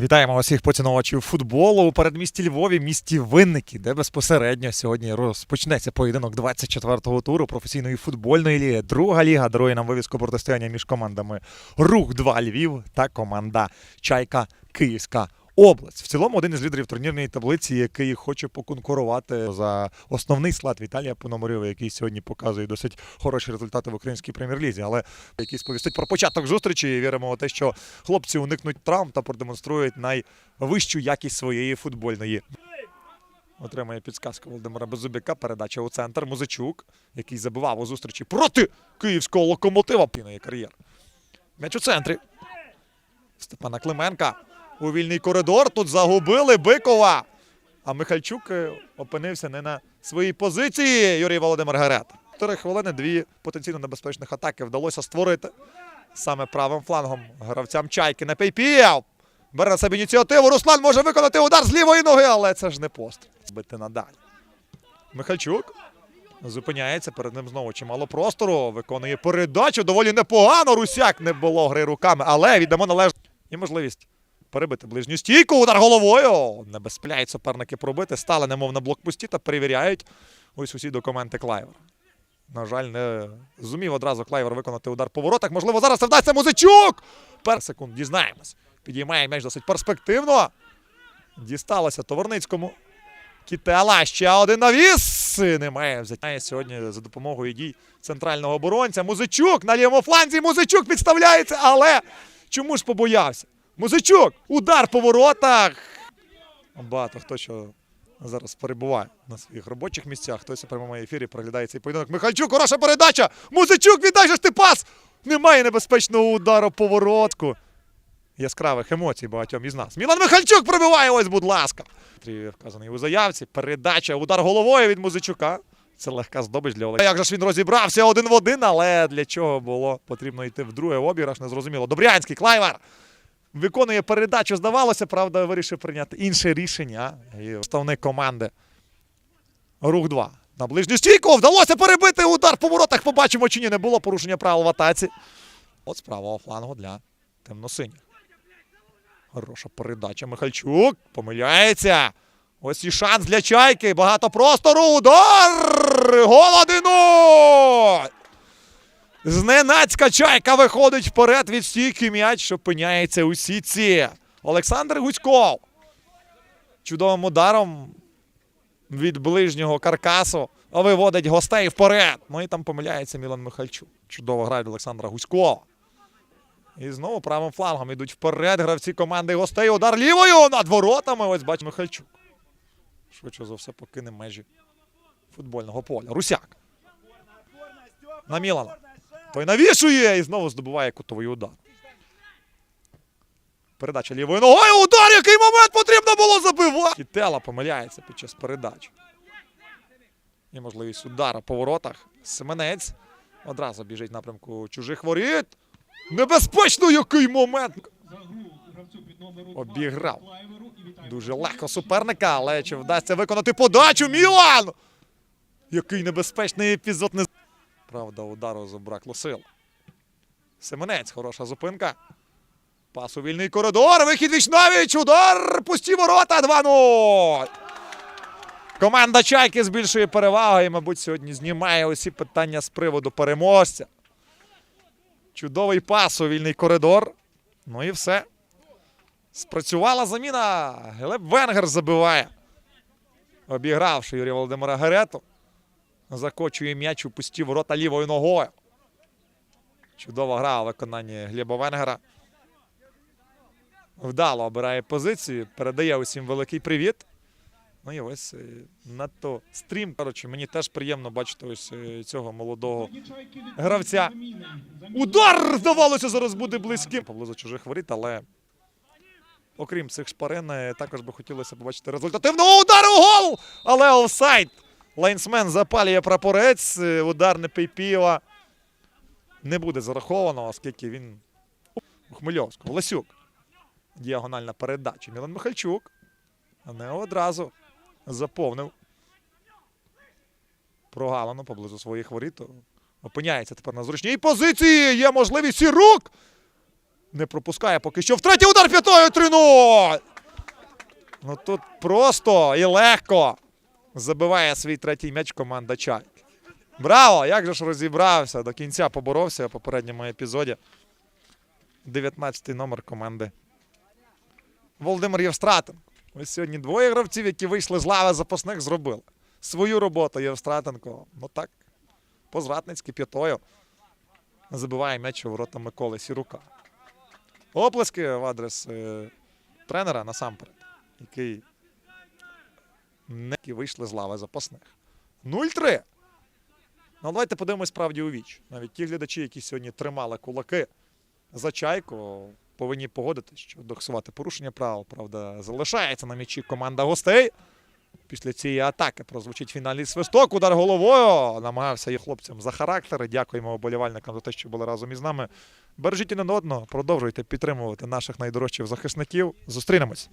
Вітаємо усіх поціновувачів футболу у передмісті Львові, місті Винники, де безпосередньо сьогодні розпочнеться поєдинок 24-го туру професійної футбольної ліги. Друга ліга дарує нам вивізку протистояння між командами Рух 2 Львів та команда Чайка Київська. Область в цілому один із лідерів турнірної таблиці, який хоче поконкурувати за основний склад Віталія Пономарьова, який сьогодні показує досить хороші результати в українській прем'єр-лізі. Але який сповістить про початок зустрічі. І віримо у те, що хлопці уникнуть травм та продемонструють найвищу якість своєї футбольної. Отримає підсказку Володимира Беззубяка. Передача у центр. Музичук, який забивав у зустрічі проти київського локомотива. Пінає кар'єр. М'яч у центрі. Степана Клименка. У вільний коридор. Тут загубили Бикова. А Михальчук е, опинився не на своїй позиції. Юрій Володимир Гарет. Чотири хвилини, дві потенційно небезпечних атаки вдалося створити саме правим флангом гравцям Чайки на Пейпієв. Бере на себе ініціативу. Руслан може виконати удар з лівої ноги, але це ж не постріл. Збити надалі. Михальчук зупиняється. Перед ним знову чимало простору. Виконує передачу. Доволі непогано. Русяк не було гри руками, але віддамо належну і можливість перебити ближню стійку. Удар головою. Не безпляють суперники пробити. Стали немов на блокпості та перевіряють ось усі документи Клайвера. На жаль, не зумів одразу Клайвер виконати удар по воротах. Можливо, зараз це вдасться музичук. Пер секунд дізнаємось. Підіймає м'яч досить перспективно. Дісталося Товарницькому. Кітела ще один навіс. Немає взяття сьогодні за допомогою дій центрального оборонця. Музичук на лівому фланзі. Музичук підставляється, але чому ж побоявся? Музичук! Удар по воротах. Багато хто що зараз перебуває на своїх робочих місцях. Хтось у прямому ефірі проглядає цей поєдинок. Михальчук, хороша передача! Музичук, віддай же ж ти пас! Немає небезпечного удару по воротку. Яскравих емоцій багатьом із нас. Мілан Михальчук пробиває, ось, будь ласка. Трій вказаний у заявці. Передача, удар головою від Музичука. Це легка здобич для Олега. Як же ж він розібрався один в один, але для чого було потрібно йти в другий обіграш, незрозуміло. Добрянський, Клайвер виконує передачу, здавалося, правда, вирішив прийняти інше рішення. І представник команди Рух 2. На ближню стійку вдалося перебити удар по воротах. Побачимо, чи ні, не було порушення правил в атаці. От з правого флангу для темно-синіх. Хороша передача. Михальчук помиляється. Ось і шанс для чайки. Багато простору. Удар! Гол 1-0! Зненацька чайка виходить вперед від стійки м'яч, що опиняється у сітці. Олександр Гуськов. Чудовим ударом від ближнього каркасу виводить гостей вперед. Ну і там помиляється Мілан Михальчук. Чудово грає Олександра Гуськова. І знову правим флангом йдуть вперед гравці команди гостей. Удар лівою над воротами. Ось бачить Михальчук. Швидше за все покине межі футбольного поля. Русяк. На Мілана. Той навішує і знову здобуває кутовий удар. Передача лівою ногою. Удар! Який момент потрібно було забивати! Кітела помиляється під час передачі. Є можливість удара по воротах. Семенець одразу біжить в напрямку чужих воріт. Небезпечно який момент! Обіграв. Дуже легко суперника, але чи вдасться виконати подачу Мілан? Який небезпечний епізод не Правда, удару забракло сил. Семенець, хороша зупинка. Пас у вільний коридор. Вихід Вічнович. Удар. Пусті ворота. 2-0. Команда Чайки збільшує перевагу і, мабуть, сьогодні знімає усі питання з приводу переможця. Чудовий пас у вільний коридор. Ну і все. Спрацювала заміна. Глеб Венгер забиває. Обігравши Юрія Володимира Герету. Закочує м'яч у пусті ворота лівою ногою. Чудова гра у виконанні Гліба Венгера. Вдало обирає позицію, передає усім великий привіт. Ну і ось е, надто стрім. Коротше, мені теж приємно бачити ось е, цього молодого гравця. Удар! Здавалося, зараз буде близьким. Поблизу чужих воріт, але окрім цих шпарин, е, також би хотілося побачити результативного удару гол! Але офсайд! Лайнсмен запалює прапорець. е, Удар не Пейпієва не буде зараховано, оскільки він у Хмельовського. Ласюк. Діагональна передача. Мілан Михальчук. Не одразу заповнив прогалину поблизу своїх воріт. Опиняється тепер на зручній позиції. Є можливість і. Не пропускає поки що. Втретє удар п'ятою 3-0. Ну тут просто і легко забиває свій третій м'яч команда Чайки. Браво! Як же ж розібрався, до кінця поборовся в попередньому епізоді. 19-й номер команди. Володимир Євстратенко. Ось сьогодні двоє гравців, які вийшли з лави запасних, зробили. Свою роботу Євстратенко. Ну так, по-зратницьки п'ятою. Забиває м'яч у ворота Миколи Сірука. Оплески в адрес е, тренера насамперед, який не вийшли з лави запасних. 0-3. Ну, давайте подивимось справді у віч. Навіть ті глядачі, які сьогодні тримали кулаки за чайку, повинні погодитися, що доксувати порушення правил, правда, залишається на м'ячі команда гостей. Після цієї атаки прозвучить фінальний свисток. Удар головою. Намагався і хлопцям за характери. Дякуємо оболівальникам за те, що були разом із нами. Бережіть один одного, продовжуйте підтримувати наших найдорожчих захисників. Зустрінемось.